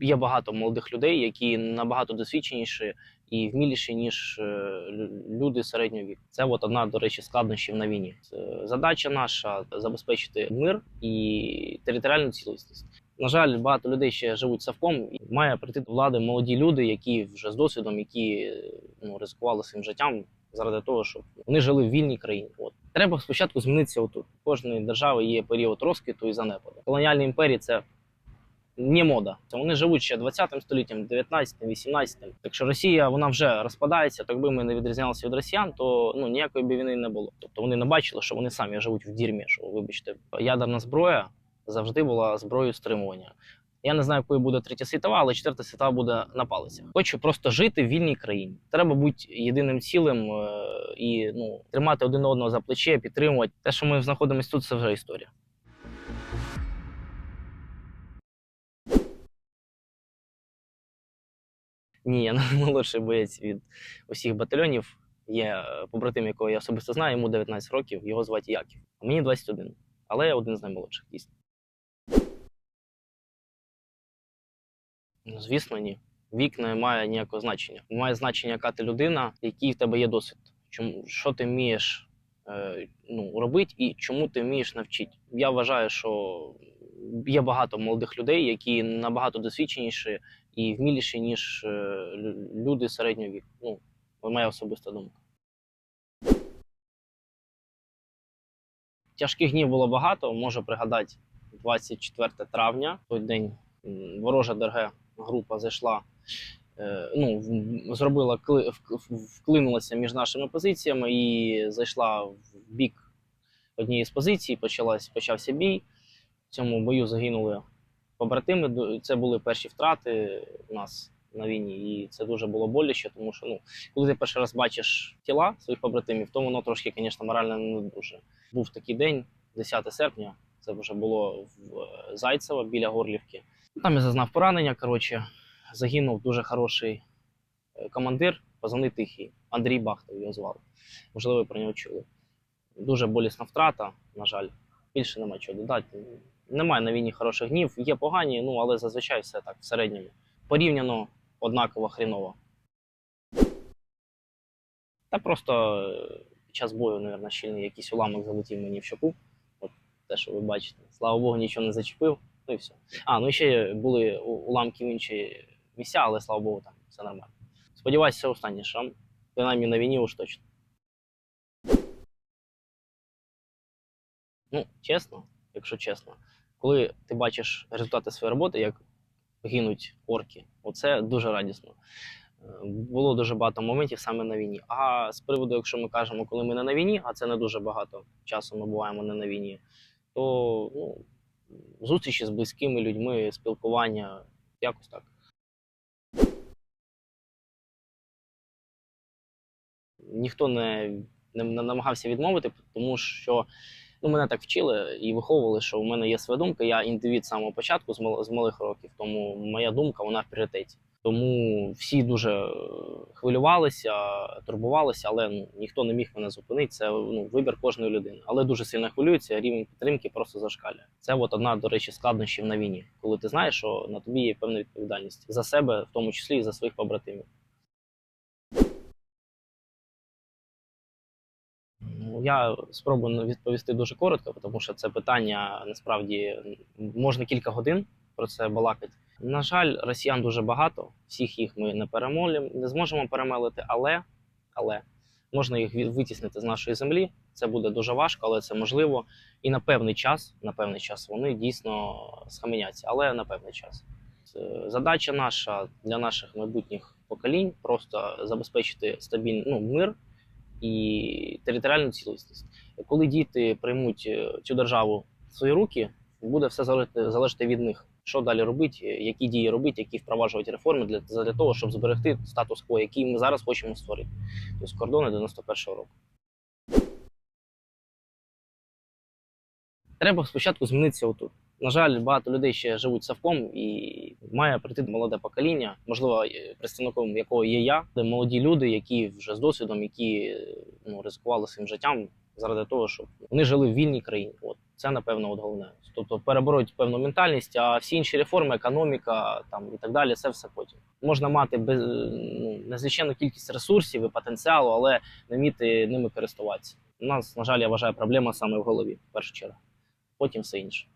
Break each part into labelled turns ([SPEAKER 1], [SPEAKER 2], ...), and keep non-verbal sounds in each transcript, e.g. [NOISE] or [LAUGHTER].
[SPEAKER 1] є багато молодих людей, які набагато досвідченіші і вміліші, ніж е, люди середнього віку. Це от одна, до речі, складнощів на війні. Задача наша забезпечити мир і територіальну цілісність. На жаль, багато людей ще живуть совком. І має прийти до влади молоді люди, які вже з досвідом, які ну, ризикували своїм життям заради того, щоб вони жили в вільній країні. От треба спочатку змінитися отут. У кожної держави є період розквіту і занепаду. Колоніальні імперії це не мода. Це вони живуть ще 20 століттям, 19, 18. Так що Росія вона вже розпадається. Так би ми не відрізнялися від росіян, то ну ніякої б війни не було. Тобто вони не бачили, що вони самі живуть в дірмі. Що вибачте, ядерна зброя завжди була зброєю стримування. Я не знаю, якою буде третя світова, але четверта світова буде на палицях. Хочу просто жити в вільній країні. Треба бути єдиним цілим е, і ну тримати один одного за плече, підтримувати. Те, що ми знаходимося тут, це вже історія. Ні, я [LAUGHS] молодший боєць від усіх батальйонів. Є е, побратим, якого я особисто знаю, йому 19 років, його звати Яків. А мені 21. Але я один з наймолодших, дійсно. Ну, звісно, ні. Вік не має ніякого значення. Має значення, яка ти людина, який в тебе є досвід. Чому, що ти вмієш е, ну, робити і чому ти вмієш навчити. Я вважаю, що є багато молодих людей, які набагато досвідченіші і вміліші, ніж е, люди середнього віку. Ну, моя особиста думка. Тяжких днів було багато. Можу пригадати 24 травня, той день ворожа ДРГ група зайшла, е, ну, зробила вклинулася між нашими позиціями і зайшла в бік однієї з позицій. Почався бій. В цьому бою загинули побратими. Це були перші втрати у нас на війні, і це дуже було боляче, тому що ну, коли ти перший раз бачиш тіла своїх побратимів, то воно трошки, звісно, морально не дуже. Був такий день, 10 серпня. Це вже було в е, Зайцево біля Горлівки. Там я зазнав поранення. Коротше, загинув дуже хороший е, командир, позивний тихий, Андрій Бахтов його звали. Можливо, ви про нього чули. Дуже болісна втрата, на жаль. Більше нема чого додати. Немає на війні хороших днів, є погані, ну але зазвичай все так в середньому. Порівняно однаково хріново. Та просто е, під час бою, мабуть, щільний якийсь уламок залетів мені в щоку. От те, що ви бачите. Слава Богу, нічого не зачепив. Ну і все. А, ну ще були уламки в інші місця, але слава Богу, там все нормально. Сподіваюся, це останній шрам. Принаймні на війні уж точно. Ну, чесно, якщо чесно, коли ти бачиш результати своєї роботи, як гинуть орки, оце дуже радісно. Е, Було дуже багато моментів саме на війні. А з приводу, якщо ми кажемо, коли ми не на війні, а це не дуже багато часу ми буваємо не на війні, то ну, зустрічі з близькими людьми, спілкування, якось так. Ніхто не, не, не намагався відмовити, тому що ну, мене так вчили і виховували, що у мене є своя думка. Я індивід з самого початку, з, мал, з малих років, тому моя думка вона в пріоритеті. Тому всі дуже е, хвилювалися, турбувалися, але ну, ніхто не міг мене зупинити. Це ну, вибір кожної людини. Але дуже сильно хвилюються, рівень підтримки просто зашкалює. Це от одна, до речі, складнощів на війні, коли ти знаєш, що на тобі є певна відповідальність за себе, в тому числі і за своїх побратимів. Я спробую відповісти дуже коротко, тому що це питання насправді можна кілька годин про це балакати. На жаль, росіян дуже багато. Всіх їх ми не перемолимо, не зможемо перемелити, але, але можна їх витіснити з нашої землі. Це буде дуже важко, але це можливо. І на певний час, на певний час вони дійсно схаменяться, але на певний час. Задача наша для наших майбутніх поколінь просто забезпечити стабільний ну, мир і територіальну цілісність. Коли діти приймуть е, цю державу в свої руки, буде все залежати, залежати від них. Що далі робити, які дії робити, які впроваджувати реформи для, для того, щоб зберегти статус-кво, який ми зараз хочемо створити. Тобто кордони 91-го року. Треба спочатку змінитися отут. На жаль, багато людей ще живуть совком і має прийти молоде покоління, можливо, е, представником якого є я, де молоді люди, які вже з досвідом, які ну, ризикували своїм життям заради того, щоб вони жили в вільній країні. От Це напевно от головне. Тобто перебороть певну ментальність, а всі інші реформи, економіка там і так далі, це все потім. Можна мати без ну, незліченну кількість ресурсів і потенціалу, але не вміти ними користуватися. У нас, на жаль, я вважаю, проблема саме в голові, в першу чергу. Потім все інше.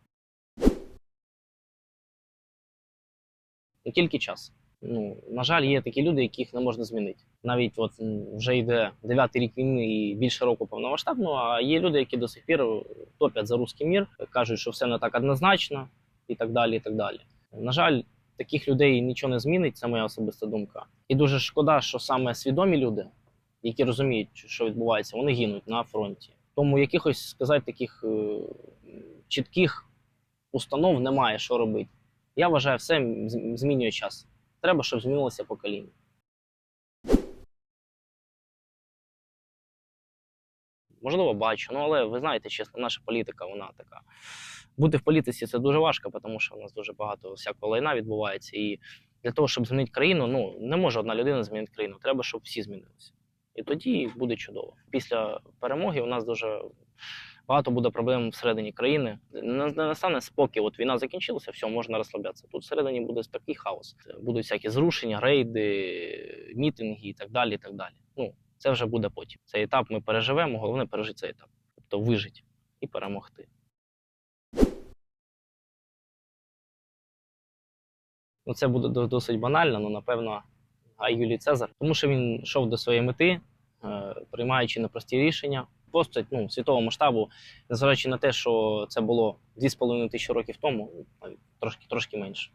[SPEAKER 1] Тільки час. Ну, на жаль, є такі люди, яких не можна змінити. Навіть от вже йде дев'ятий рік війни і більше року повномасштабного, а є люди, які до сих пір топять за руський мір, кажуть, що все не так однозначно, і так далі. і так далі. На жаль, таких людей нічого не змінить, це моя особиста думка. І дуже шкода, що саме свідомі люди, які розуміють, що відбувається, вони гинуть на фронті. Тому якихось сказати таких е, чітких установ немає, що робити. Я вважаю, все змінює час. Треба, щоб змінилося покоління. Можливо, бачу, ну але ви знаєте, чесно, наша політика, вона така. Бути в політиці це дуже важко, тому що в нас дуже багато всякого лайна відбувається. І для того, щоб змінити країну, ну не може одна людина змінити країну. Треба, щоб всі змінилися. І тоді буде чудово. Після перемоги у нас дуже багато буде проблем всередині країни. Не не настане спокій. От війна закінчилася, все, можна розслаблятися. Тут всередині буде такий хаос. Будуть всякі зрушення, рейди, мітинги і так далі. І так далі. Ну, це вже буде потім. Цей етап ми переживемо, головне пережити цей етап. Тобто вижити і перемогти. Ну, це буде досить банально, але напевно Гай Юлій Цезар, тому що він йшов до своєї мети, е, приймаючи непрості рішення. Постать ну, світового масштабу, незважаючи на те, що це було 2,5 тисячі років тому, навіть трошки, трошки менше.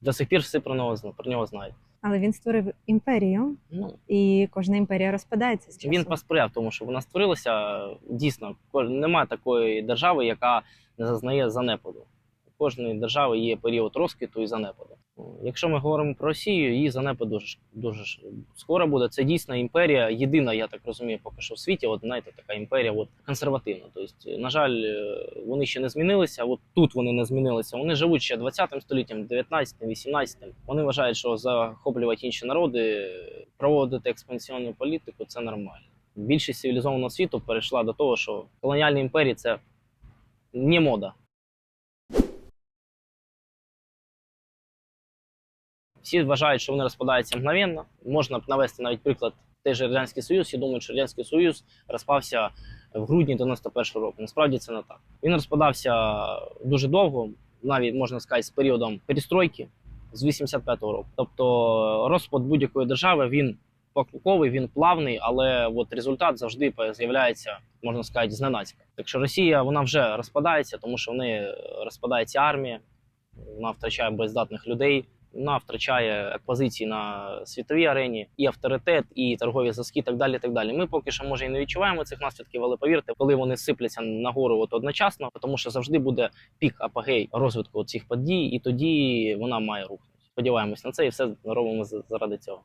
[SPEAKER 1] До сих пір всі про нього, про нього знають.
[SPEAKER 2] Але він створив імперію,
[SPEAKER 1] Ну,
[SPEAKER 2] і кожна імперія розпадається з часу.
[SPEAKER 1] Він посприяв тому, що вона створилася. Дійсно, немає такої держави, яка не зазнає занепаду. Кожної держави є період розквіту і занепаду. Якщо ми говоримо про Росію, її занепад дуже дуже скоро буде. Це дійсна імперія, єдина, я так розумію, поки що в світі. От знаєте, така імперія, от консервативна. Тобто, на жаль, е, вони ще не змінилися. От тут вони не змінилися. Вони живуть ще 20 століттям, 19, 18. Вони вважають, що захоплювати інші народи, проводити експансіонну політику це нормально. Більшість цивілізованого світу перейшла до того, що колоніальні імперії це не мода. Всі вважають, що вони розпадаються мгновенно. Можна б навести навіть приклад той же Радянський Союз. Всі думають, що Радянський Союз розпався в грудні 91-го року. Насправді це не так. Він розпадався дуже довго, навіть можна сказати, з періодом перестройки з 85-го року. Тобто розпад будь-якої держави він покроковий, він плавний, але от результат завжди з'являється, можна сказати, зненацька. Так що Росія вона вже розпадається, тому що в неї розпадається армія, вона втрачає боєздатних людей. Вона втрачає позиції на світовій арені, і авторитет, і торгові зв'язки, так далі. так далі. Ми поки що може і не відчуваємо цих наслідків, але повірте, коли вони сипляться нагору от одночасно, тому що завжди буде пік апогей розвитку цих подій, і тоді вона має рухнути. Сподіваємось на це і все робимо заради цього.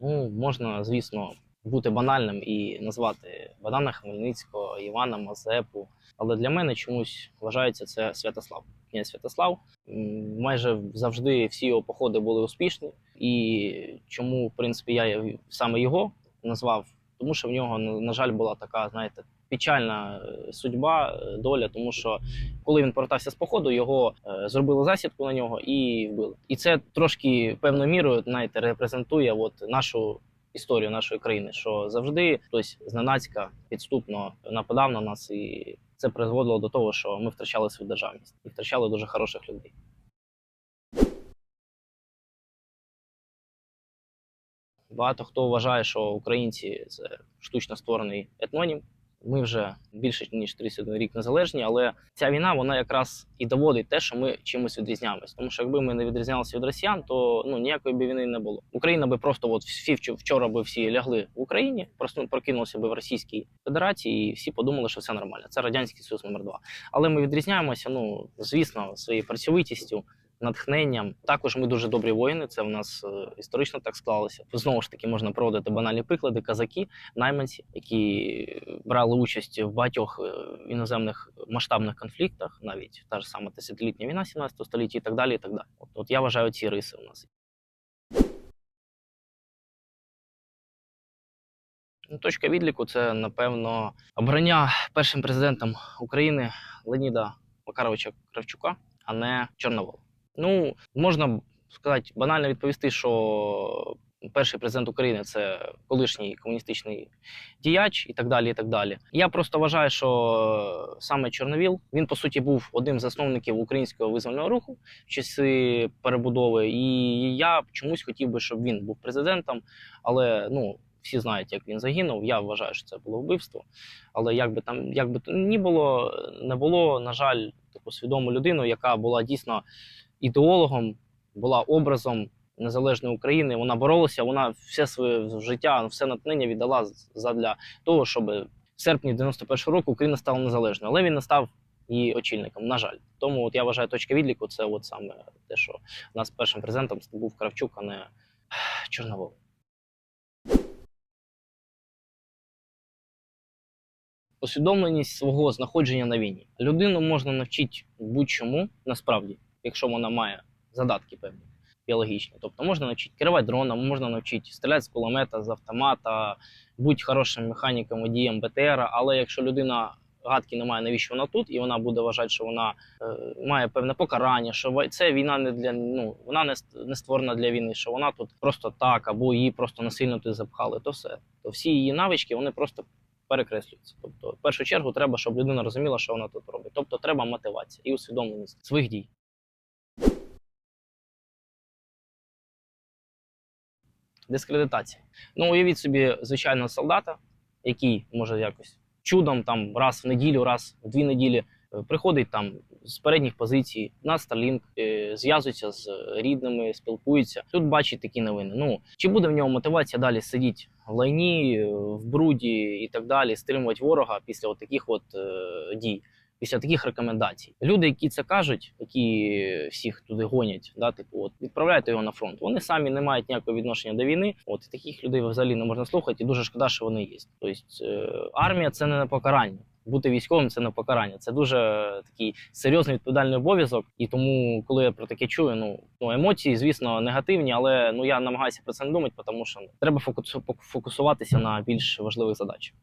[SPEAKER 1] Ну, можна, звісно, бути банальним і назвати Богдана Хмельницького, Івана Мазепу. Але для мене чомусь вважається це Святослав. Князь Святослав. Майже завжди всі його походи були успішні. І чому, в принципі, я саме його назвав? Тому що в нього, на жаль, була така, знаєте, печальна е, судьба, е, доля, тому що коли він повертався з походу, його е, зробили засідку на нього і вбили. І це трошки певною мірою, знаєте, репрезентує от нашу історію нашої країни, що завжди хтось зненацька підступно нападав на нас, і це призводило до того, що ми втрачали свою державність і втрачали дуже хороших людей. Багато хто вважає, що українці це штучно створений етнонім. Ми вже більше ніж 31 рік незалежні, але ця війна вона якраз і доводить те, що ми чимось відрізняємось. Тому що якби ми не відрізнялися від росіян, то ну ніякої б війни не було. Україна би просто от всі вч- вчора би всі лягли в Україні, просто прокинулися би в Російській Федерації, і всі подумали, що все нормально. Це радянський союз номер 2 Але ми відрізняємося, ну звісно, своєю працьовитістю. Натхненням також ми дуже добрі воїни. Це в нас е, історично так склалося. Знову ж таки можна проводити банальні приклади. Казаки, найманці, які брали участь в багатьох е, іноземних масштабних конфліктах, навіть та ж сама тисячолітня війна 17 століття і так далі. І так далі. От, от я вважаю ці риси у нас. Ну, Точка відліку це, напевно, обрання першим президентом України Леоніда Макаровича Кравчука, а не Чорновола. Ну, можна сказати, банально відповісти, що перший президент України це колишній комуністичний діяч і так далі. і так далі. Я просто вважаю, що саме Чорновіл він по суті був одним з засновників українського визвольного руху в часи перебудови. І я чомусь хотів би, щоб він був президентом, але ну. Всі знають, як він загинув. Я вважаю, що це було вбивство. Але як би там, як би ні було, не було, на жаль, таку свідому людину, яка була дійсно ідеологом, була образом незалежної України. Вона боролася, вона все своє життя, все натхнення віддала задля того, щоб в серпні 91-го року Україна стала незалежною. Але він не став її очільником, на жаль. Тому от я вважаю, точка відліку це от саме те, що у нас першим президентом був Кравчук, а не Чорновол. Усвідомленість свого знаходження на війні. Людину можна навчити будь-чому насправді, якщо вона має задатки певні біологічні. Тобто можна навчити керувати дроном, можна навчити стріляти з кулемета, з автомата, бути хорошим механіком, водієм БТР. Але якщо людина гадки не має, навіщо вона тут, і вона буде вважати, що вона е, має певне покарання, що це війна не для ну вона не, не створена для війни, що вона тут просто так, або її просто насильно туди запхали, то все. То всі її навички вони просто перекреслюються. Тобто, в першу чергу, треба, щоб людина розуміла, що вона тут робить. Тобто, треба мотивація і усвідомленість своїх дій. Дискредитація. Ну, уявіть собі звичайного солдата, який може якось чудом там раз в неділю, раз в дві неділі е, приходить там з передніх позицій на Starlink, е, зв'язується з рідними, спілкується. Тут бачить такі новини. Ну чи буде в нього мотивація далі сидіти в лайні, е, в бруді і так далі, стримувати ворога після от таких от е, дій? Після таких рекомендацій. Люди, які це кажуть, які всіх туди гонять, да, типу, от відправляйте його на фронт. Вони самі не мають ніякого відношення до війни. От і таких людей взагалі не можна слухати, і дуже шкода, що вони є. Тобто е, армія це не на покарання. Бути військовим це не покарання. Це дуже такий серйозний відповідальний обов'язок. І тому, коли я про таке чую, ну, ну емоції, звісно, негативні, але ну я намагаюся про це не думати, тому що треба фокусу- фокусуватися на більш важливих задачах.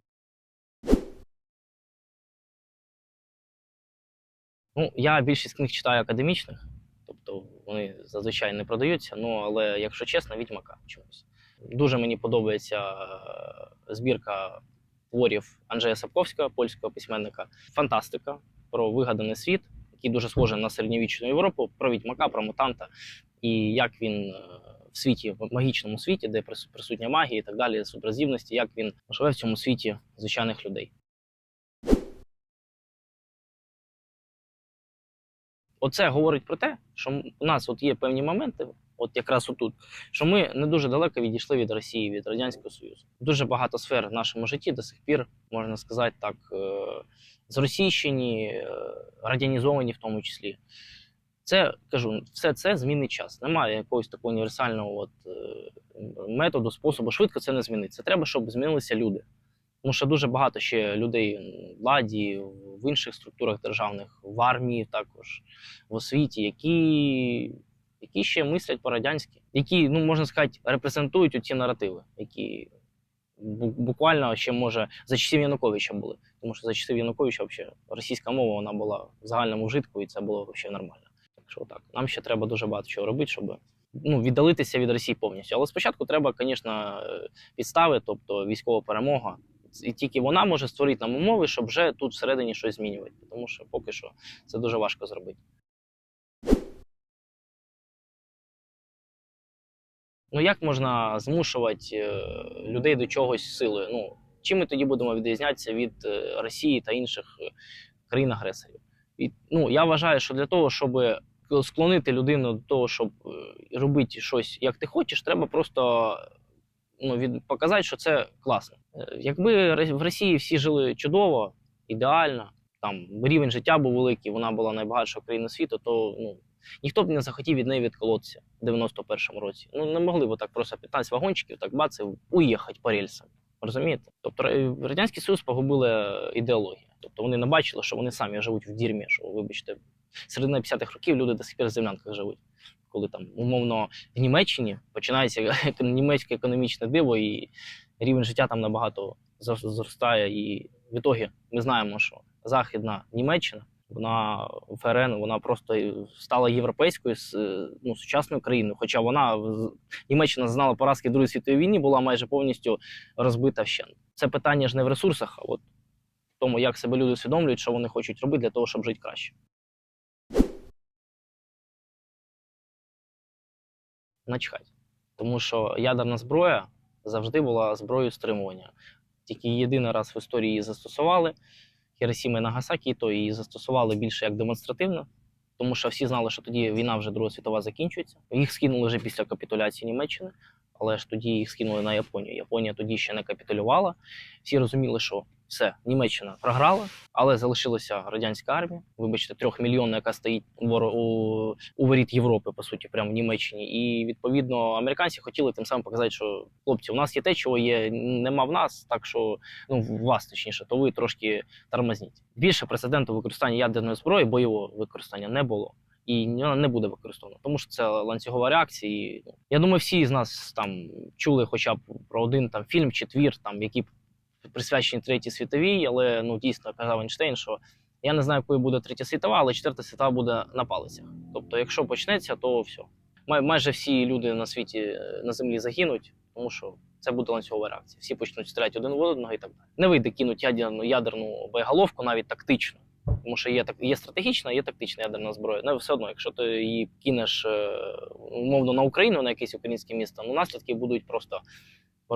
[SPEAKER 1] Ну, я більшість книг читаю академічних, тобто вони зазвичай не продаються. Ну, але якщо чесно, відьмака чомусь. Дуже мені подобається е, збірка творів Анджея Сапковського, польського письменника. Фантастика про вигаданий світ, який дуже схожий на середньовічну Європу, про відьмака, про мутанта, і як він е, в світі, в магічному світі, де прису- присутня магія і так далі, суперзівності, як він живе в цьому світі звичайних людей. Оце говорить про те, що у нас от є певні моменти, от якраз отут, що ми не дуже далеко відійшли від Росії, від Радянського Союзу. Дуже багато сфер в нашому житті до сих пір, можна сказати так, е, зросійщені, е, радянізовані в тому числі. Це кажу, все це змінний час. Немає якогось такого універсального от, е, методу, способу. Швидко це не змінить. Це треба, щоб змінилися люди. Тому що дуже багато ще людей в владі, в інших структурах державних, в армії також, в освіті, які, які ще мислять по-радянськи, які, ну можна сказати, репрезентують ці наративи, які буквально ще може за часів Януковича були. Тому що за часів Януковича взагалі російська мова вона була в загальному вжитку, і це було взагалі нормально. Так що так, нам ще треба дуже багато чого робити, щоб ну, віддалитися від Росії повністю. Але спочатку треба, звісно, е, підстави, тобто військова перемога. І тільки вона може створити нам умови, щоб вже тут всередині щось змінювати. Тому що поки що це дуже важко зробити. Ну як можна змушувати е, людей до чогось силою? Ну, чим ми тоді будемо відрізнятися від е, Росії та інших е, країн-агресорів? І, ну, я вважаю, що для того, щоб склонити людину до того, щоб робити щось як ти хочеш, треба просто ну, від, показати, що це класно. Е, Якби в Росії всі жили чудово, ідеально, там рівень життя був великий, вона була найбагатшою країною світу, то ну, ніхто б не захотів від неї відколотися в 91-му році. Ну не могли б так просто 15 вагончиків, так бац, уїхати по рельсам. Розумієте? Тобто Ра- Радянський Союз погубили ідеологію. Тобто вони не бачили, що вони самі живуть в дірмі, що, вибачте, середина 50-х років люди до сих пір в землянках живуть. Коли там, умовно, в Німеччині починається [LAUGHS] німецьке економічне диво, і рівень життя там набагато зростає. І в ітогі ми знаємо, що Західна Німеччина, вона ФРН, вона просто стала європейською ну, сучасною країною. Хоча вона Німеччина зазнала поразки в Другій світовій війні, була майже повністю розбита вщент. Це питання ж не в ресурсах, а от в тому, як себе люди усвідомлюють, що вони хочуть робити для того, щоб жити краще. Начхать. Тому що ядерна зброя завжди була зброєю стримування. Тільки єдиний раз в історії її застосували. Хіросіма і Нагасакі, то її застосували більше як демонстративно, тому що всі знали, що тоді війна вже Друга світова закінчується. Їх скинули вже після капітуляції Німеччини, але ж тоді їх скинули на Японію. Японія тоді ще не капітулювала. Всі розуміли, що все, Німеччина програла, але залишилася радянська армія. Вибачте, трьохмільйонна, яка стоїть у, у, воріт Європи, по суті, прямо в Німеччині. І відповідно американці хотіли тим самим показати, що хлопці, у нас є те, чого є, нема в нас, так що ну в вас точніше, то ви трошки тормозніть. Більше прецеденту використання ядерної зброї, бойового використання не було. І не буде використована, тому що це ланцюгова реакція. І, ну, я думаю, всі з нас там чули хоча б про один там фільм чи твір, там який присвячений третій світовій, але ну дійсно казав Ейнштейн, що я не знаю, коли буде третя світова, але четверта світова буде на палицях. Тобто, якщо почнеться, то все. Май- майже всі люди на світі е, на землі загинуть, тому що це буде ланцюгова реакція. Всі почнуть стріляти один в одного і так далі. Не вийде кинути ядерну ядерну боєголовку навіть тактично. Тому що є так, є стратегічна, є тактична ядерна зброя. Ну, все одно, якщо ти її кинеш е, умовно на Україну, на якесь українське місто, ну наслідки будуть просто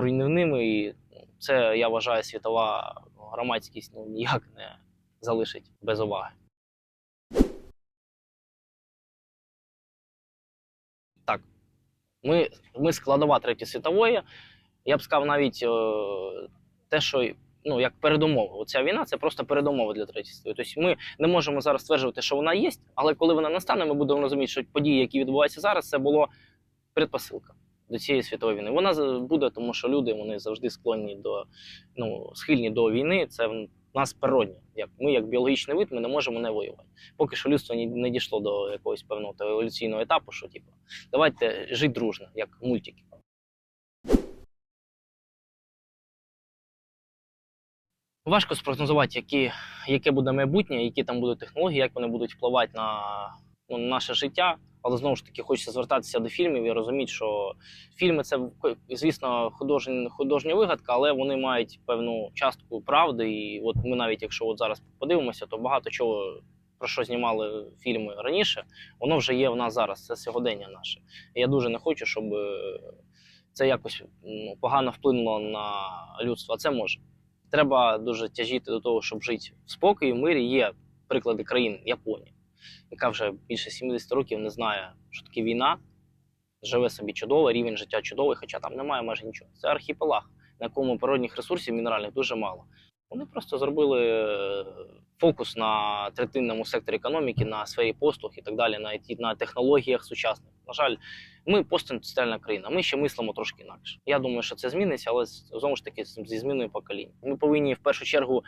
[SPEAKER 1] руйнівними. І ну, це я вважаю, світова громадськість ну, ніяк не залишить без уваги. Так, ми, ми складова третьої світової. Я б сказав навіть е, те, що ну, як передумова. Оця війна це просто передумова для третьої світової. Тобто ми не можемо зараз стверджувати, що вона є, але коли вона настане, ми будемо розуміти, що події, які відбуваються зараз, це було предпосилка до цієї світової війни. Вона буде, тому що люди вони завжди склонні до ну, схильні до війни. Це в нас природне. Як ми, як біологічний вид, ми не можемо не воювати. Поки що людство не дійшло до якогось певного еволюційного етапу, що типу, давайте жити дружно, як мультики. Важко спрогнозувати, які, яке буде майбутнє, які там будуть технології, як вони будуть впливати на, ну, на наше життя. Але знову ж таки хочеться звертатися до фільмів і розуміти, що фільми це звісно художня, художня вигадка, але вони мають певну частку правди. І от ми навіть якщо от зараз подивимося, то багато чого про що знімали фільми раніше, воно вже є в нас зараз. Це сьогодення наше. І я дуже не хочу, щоб е, це якось ну, погано вплинуло на людство. Це може. Треба дуже тяжіти до того, щоб жити в спокої, в мирі. Є приклади країн Японії, яка вже більше 70 років не знає, що таке війна. Живе собі чудово, рівень життя чудовий, хоча там немає майже нічого. Це архіпелаг, на якому природних ресурсів мінеральних дуже мало. Вони просто зробили е, фокус на третинному секторі економіки, на сфері послуг і так далі, на, на технологіях сучасних. На жаль, ми постіндустріальна країна. Ми ще мислимо трошки інакше. Я думаю, що це зміниться, але знову ж таки зі зміною поколінь. Ми повинні в першу чергу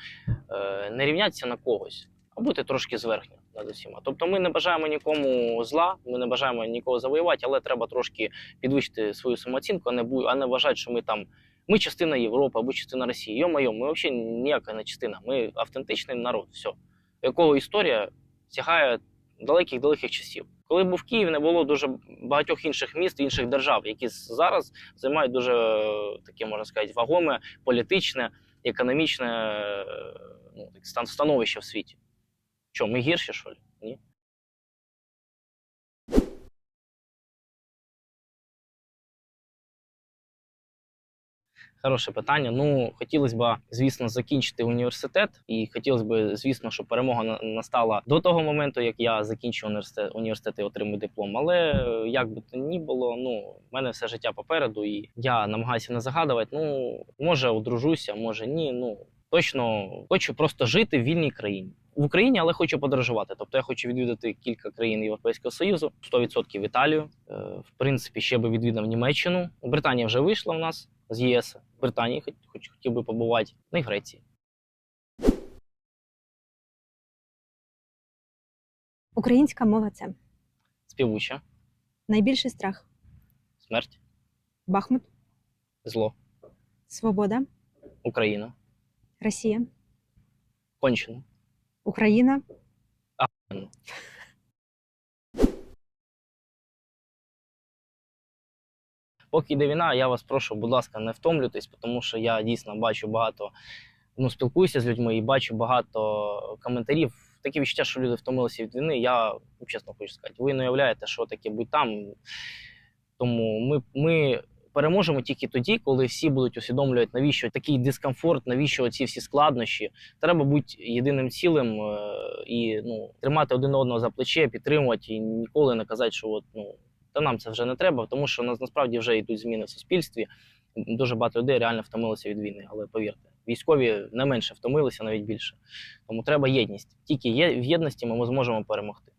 [SPEAKER 1] е, не рівнятися на когось, а бути трошки зверхньо над усіма. Тобто, ми не бажаємо нікому зла, ми не бажаємо нікого завоювати, але треба трошки підвищити свою самооцінку, а не бу- а не вважати, що ми там. Ми частина Європи або частина Росії. Йо-моє, ми взагалі ніяка не частина. Ми автентичний народ. Все. Якого історія сягає далеких далеких часів. Коли був Київ, не було дуже багатьох інших міст, інших держав, які зараз займають дуже е, таке, можна сказати, вагоме, політичне, економічне е, ну, становище в світі. Що, ми гірші, що ли? Ні. Хороше питання. Ну, хотілося б, звісно, закінчити університет, і хотілося б, звісно, щоб перемога настала до того моменту, як я закінчу університет, університет і отримую диплом. Але е, як би то ні було, ну в мене все життя попереду, і я намагаюся не загадувати. Ну, може, одружуся, може ні. Ну точно хочу просто жити в вільній країні. В Україні, але хочу подорожувати. Тобто я хочу відвідати кілька країн Європейського Союзу, 100% Італію. Е, В принципі, ще би відвідав Німеччину. Британія вже вийшла в нас з ЄС. В Британії хоч, хоч хотів би побувати, ну і в Греції.
[SPEAKER 2] Українська мова це
[SPEAKER 1] Співуча,
[SPEAKER 2] найбільший страх.
[SPEAKER 1] смерть,
[SPEAKER 2] Бахмут,
[SPEAKER 1] зло,
[SPEAKER 2] Свобода,
[SPEAKER 1] Україна.
[SPEAKER 2] Росія,
[SPEAKER 1] Кончено.
[SPEAKER 2] Україна,
[SPEAKER 1] Поки йде війна, я вас прошу, будь ласка, не втомлюйтесь, тому що я дійсно бачу багато, ну, спілкуюся з людьми і бачу багато коментарів. Таке відчуття, що люди втомилися від війни. Я чесно хочу сказати, ви не уявляєте, що таке будь там. Тому ми, ми переможемо тільки тоді, коли всі будуть усвідомлювати, навіщо такий дискомфорт, навіщо ці всі складнощі. Треба бути єдиним цілим е, і ну, тримати один одного за плече, підтримувати і ніколи не казати, що от, ну, та нам це вже не треба, тому що нас насправді вже йдуть зміни в суспільстві. Дуже багато людей реально втомилося від війни, але повірте, військові не менше втомилися, навіть більше. Тому треба єдність. Тільки є в єдності ми зможемо перемогти.